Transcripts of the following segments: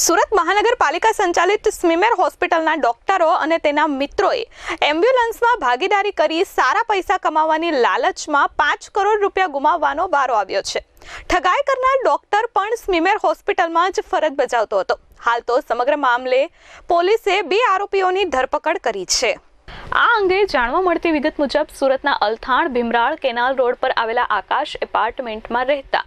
સુરત મહાનગરપાલિકા સંચાલિત સ્મીમેર હોસ્પિટલના ડોક્ટરો અને તેના મિત્રોએ એમ્બ્યુલન્સમાં ભાગીદારી કરી સારા પૈસા કમાવાની લાલચમાં પાંચ કરોડ રૂપિયા ગુમાવવાનો વારો આવ્યો છે. ઠગાઈ કરનાર ડોક્ટર પણ સ્મીમેર હોસ્પિટલમાં જ ફરજ બજાવતો હતો. હાલ તો સમગ્ર મામલે પોલીસે બે આરોપીઓની ધરપકડ કરી છે. આ અંગે જાણવા મળતી વિગત મુજબ સુરતના અલથાણ ભીમરાળ કેનાલ રોડ પર આવેલા આકાશ એપાર્ટમેન્ટમાં રહેતા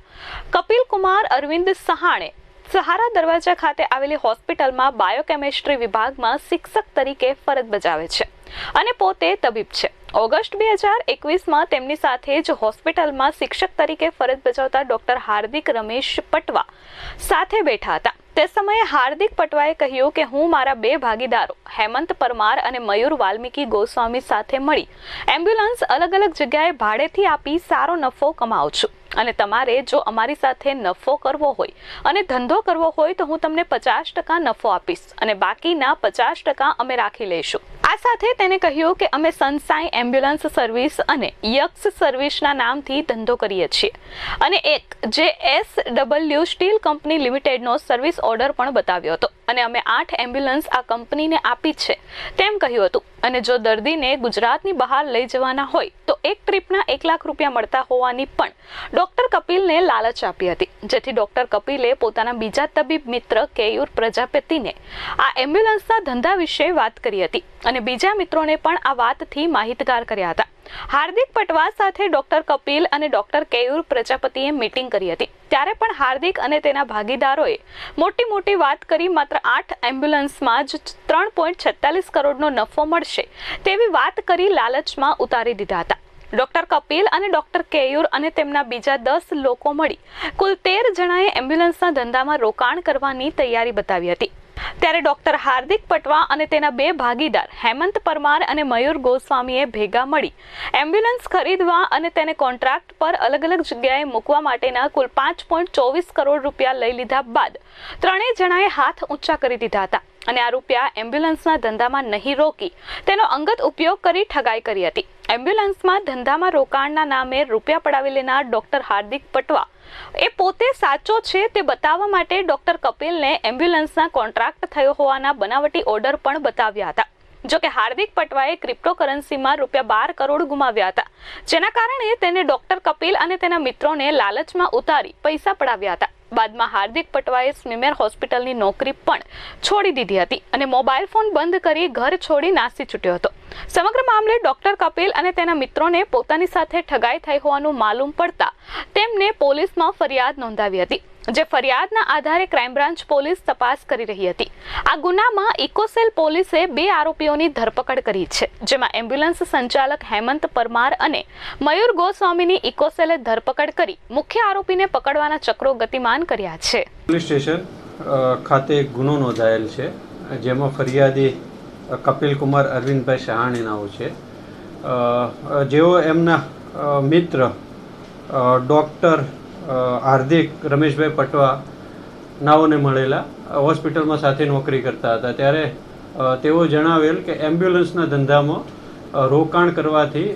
કપિલ કુમાર અરવિંદ સહાણે સહારા દરવાજા ખાતે આવેલી હોસ્પિટલમાં બાયોકેમિસ્ટ્રી વિભાગમાં શિક્ષક તરીકે ફરજ બજાવે છે અને પોતે તબીબ છે. ઓગસ્ટ બે હજાર એકવીસમાં તેમની સાથે જ હોસ્પિટલમાં શિક્ષક તરીકે ફરજ બજાવતા ડોક્ટર હાર્દિક રમેશ પટવા સાથે બેઠા હતા. તે સમયે હાર્દિક પટવાએ કહ્યું કે હું મારા બે ભાગીદારો, હેમંત પરમાર અને મયુર વાલ્મીકી ગોસ્વામી સાથે મળી એમ્બ્યુલન્સ અલગ અલગ જગ્યાએ ભાડેથી આપી સારો નફો કમાઉં છું. અને તમારે જો અમારી સાથે નફો કરવો હોય અને ધંધો કરવો હોય તો હું તમને પચાસ ટકા નફો આપીશ અને બાકીના પચાસ ટકા અમે રાખી લઈશું. આ સાથે તેને કહ્યું કે અમે સનસાઈ એમ્બ્યુલન્સ સર્વિસ અને યક્ષ સર્વિસના નામથી ધંધો કરીએ છીએ. અને એક J S W steel company લિમિટેડનો service order પણ બતાવ્યો હતો. અને અમે આઠ એમ્બ્યુલન્સ આ કંપનીને આપી છે. તેમ કહ્યું હતું. અને જો દર્દીને ગુજરાતની બહાર લઈ જવાના હોય, તો એક ટ્રીપના એક લાખ રૂપિયા મળતા હોવાની પણ ડોક્ટર કપિલને લાલચ આપી હતી. જેથી ડોક્ટર કપિલે પોતાના બીજા તબીબ મિત્ર કેયુર પ્રજાપતિને આ એમ્બ્યુલન્સના ધંધા વિશે વાત કરી હતી. અને બીજા મિત્રોને પણ આ વાતથી માહિતગાર કર્યા હતા. હાર્દિક પટવા સાથે ડોક્ટર કપિલ અને ડોક્ટર કેયુર પ્રજાપતિએ મીટિંગ કરી હતી. ત્યારે પણ હાર્દિક અને તેના ભાગીદારોએ મોટી મોટી વાત કરી, માત્ર આઠ એમ્બ્યુલન્સમાં જ ત્રણ પોઈન્ટ છેતાલીસ કરોડનો નફો મળશે તેવી વાત કરી લાલચમાં ઉતારી દીધા હતા. ડોક્ટર કપિલ અને ડોક્ટર કેયુર અને તેમના બીજા દસ લોકો મળી કુલ તેર જણાએ એમ્બ્યુલન્સના ધંધામાં રોકાણ કરવાની તૈયારી બતાવી હતી. ત્યારે ડોક્ટર હાર્દિક પટવા અને તેના બે ભાગીદાર હેમંત પરમાર અને મયુર ગોસ્વામીએ ભેગા મળી એમ્બ્યુલન્સ ખરીદવા અને તેને કોન્ટ્રાક્ટ પર અલગ અલગ જગ્યાએ મૂકવા માટેના કુલ પાંચ પોઈન્ટ ચોવીસ કરોડ રૂપિયા લઈ લીધા બાદ ત્રણેય જણાએ હાથ ઊંચા કરી દીધા હતા. અને આ રૂપિયા એમ્બ્યુલન્સના ધંધામાં નહીં રોકી, તેનો અંગત ઉપયોગ કરી ઠગાઈ કરી હતી. એમ્બ્યુલન્સમાં ધંધામાં રોકાણના નામે રૂપિયા પડાવી લેનાર ડોક્ટર હાર્દિક પટવા. એ પોતે સાચો છે તે બતાવવા માટે ડોક્ટર કપિલને એમ્બ્યુલન્સના કોન્ટ્રાક્ટ થયો હોવાના બનાવટી ઓર્ડર પણ બતાવ્યા હતા. જો કે હાર્દિક પટવાએ ક્રિપ્ટોકરન્સીમાં રૂપિયા બાર કરોડ ગુમાવ્યા હતા, જેના કારણે તેને ડોક્ટર કપિલ અને તેના મિત્રોને લાલચમાં ઉતારી પૈસા પડાવ્યા હતા. બાદમાં હાર્દિક પટવાએ સ્મીમેર હોસ્પિટલની નોકરી પણ છોડી દીધી હતી અને મોબાઈલ ફોન બંધ કરી ઘર છોડી નાસી છૂટ્યો હતો. સમગ્ર મામલે ડોક્ટર કપિલ અને તેના મિત્રોને પોતાની સાથે ઠગાઈ થઈ હોવાનું માલુમ પડતા તેમને પોલીસમાં ફરિયાદ નોંધાવી હતી. જે ફરિયાદના આધારે ક્રાઇમ બ્રાન્ચ પોલીસ તપાસ કરી રહી હતી. આ ગુનામાં ઇકોસેલ પોલીસે બે આરોપીઓની ધરપકડ કરી છે, જેમાં એમ્બ્યુલન્સ સંચાલક હેમંત પરમાર અને મયુર ગોસ્વામીની ઇકોસેલે ધરપકડ કરી મુખ્ય આરોપીને પકડવાના ચક્રો ગતિમાન કર્યા છે. પોલીસ સ્ટેશન ખાતે ગુનો નોંધાયેલ છે, જેમાં ફરિયાદી કપિલ કુમાર, અરવિંદભાઈ સહાણી નામ છે. જેઓ એમના મિત્ર ડૉક્ટર હાર્દિક, રમેશભાઈ પટવા નાઓને મળેલા હોસ્પિટલમાં સાથે નોકરી કરતા હતા. ત્યારે તેઓ જણાવેલ કે એમ્બ્યુલન્સના ધંધામાં રોકાણ કરવાથી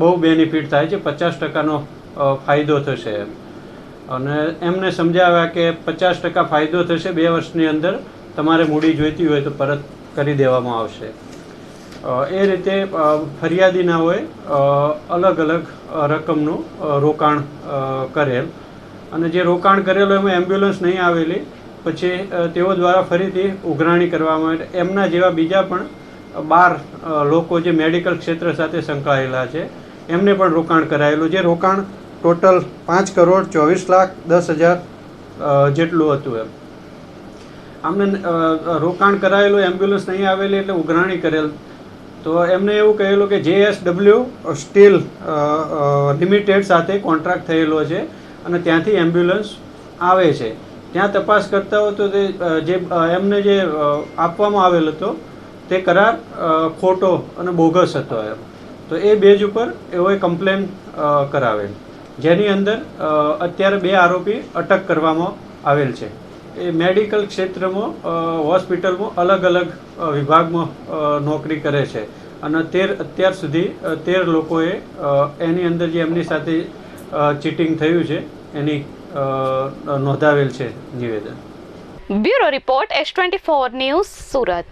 બહુ બેનિફિટ થાય છે, પચાસ ટકાનો ફાયદો થશે એમ. અને એમને સમજાવ્યા કે પચાસ ટકા ફાયદો થશે બે વર્ષની અંદર, તમારે મૂડી જોઈતી હોય તો પરત કરી દેવામાં આવશે. એ રીતે ફરિયાદીનાઓએ અલગ અલગ રકમનું રોકાણ કરેલ. અને જે રોકાણ કરેલું એમાં એમ્બ્યુલન્સ નહીં આવેલી, પછી તેઓ દ્વારા ફરીથી ઉઘરાણી કરવામાં આવે. એમના જેવા બીજા પણ બાર લોકો જે મેડિકલ ક્ષેત્ર સાથે સંકળાયેલા છે, એમને પણ રોકાણ કરાયેલું. જે રોકાણ ટોટલ પાંચ કરોડ ચોવીસ લાખ દસ હજાર જેટલું હતું એમ. આમને રોકાણ કરાયેલું એમ્બ્યુલન્સ નહીં આવેલી એટલે ઉઘરાણી કરેલ. તો એમને એવું કહેલું કે J S W steel limited સાથે કોન્ટ્રાક્ટ થયેલો છે અને ત્યાંથી એમ્બ્યુલન્સ આવે છે. ત્યાં તપાસ કરતા હોય તો તે જે એમને જે આપવામાં આવેલ હતો, તે કરાર ખોટો અને બોગસ હતો એમ. તો એ બેજ ઉપર એઓએ કમ્પ્લેન કરાવેલ. જેની અંદર અત્યારે બે આરોપી અટક કરવામાં આવેલ છે. એ મેડિકલ ક્ષેત્રમાં હોસ્પિટલમાં અલગ અલગ વિભાગમાં નોકરી કરે છે. અને તેર, અત્યાર સુધી તેર લોકોએ એની અંદર જે એમની સાથે ચીટિંગ થયું છે, એની નોંધાવેલ છે નિવેદન. Bureau report S twenty four news Surat.